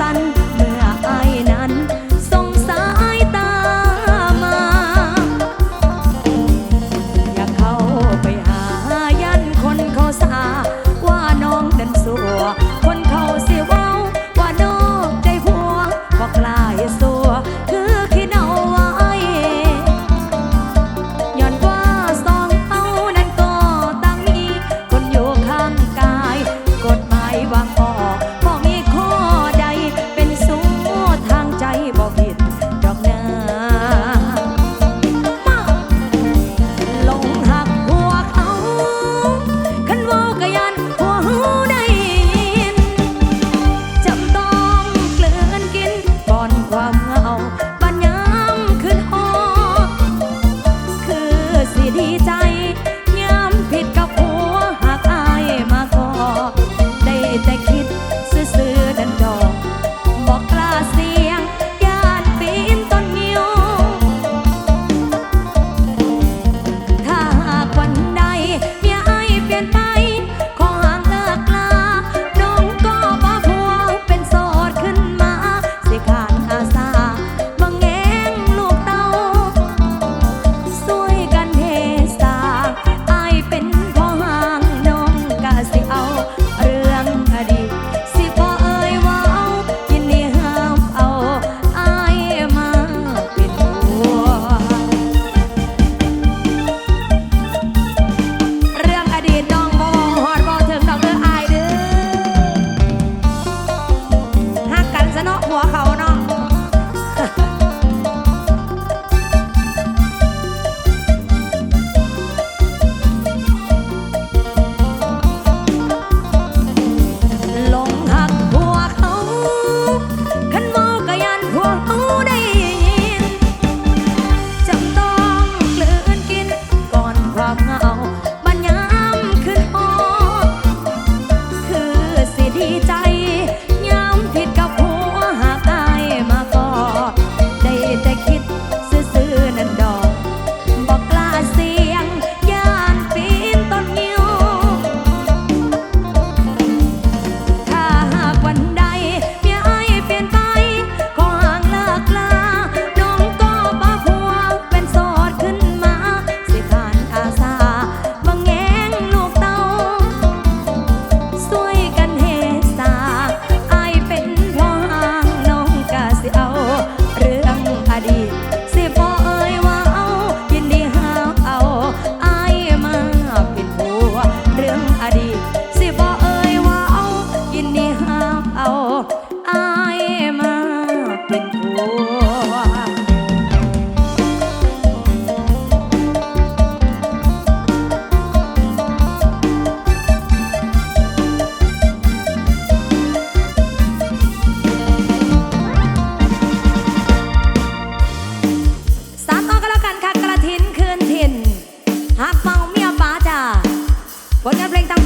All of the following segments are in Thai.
สัน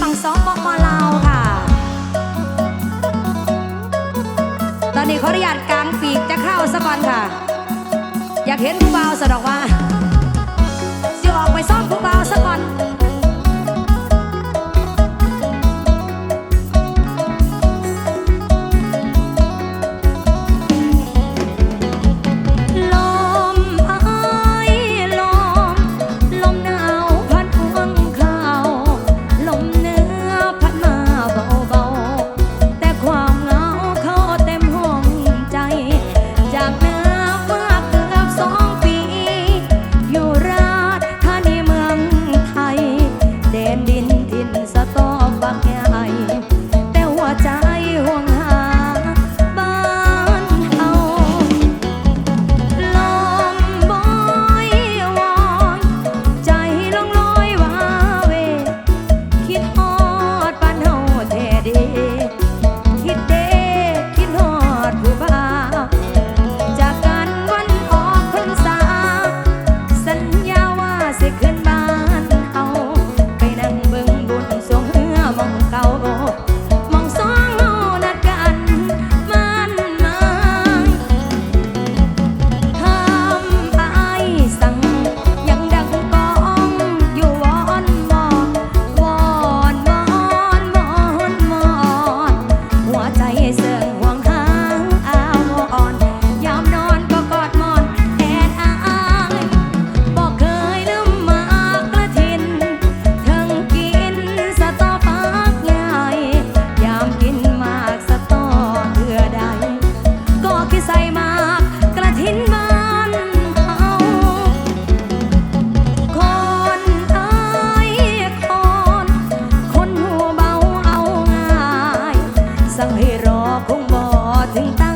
ฝั่งสองปปลาวค่ะ ตอนนี้ขออนุญาตกลางปีกจะเข้าสะก่อนค่ะ อยากเห็นผู้บาวสะดอกว่าจะออกไปซ้อมผู้บาวสะก่อน รอคงบ่ถึงตั้ง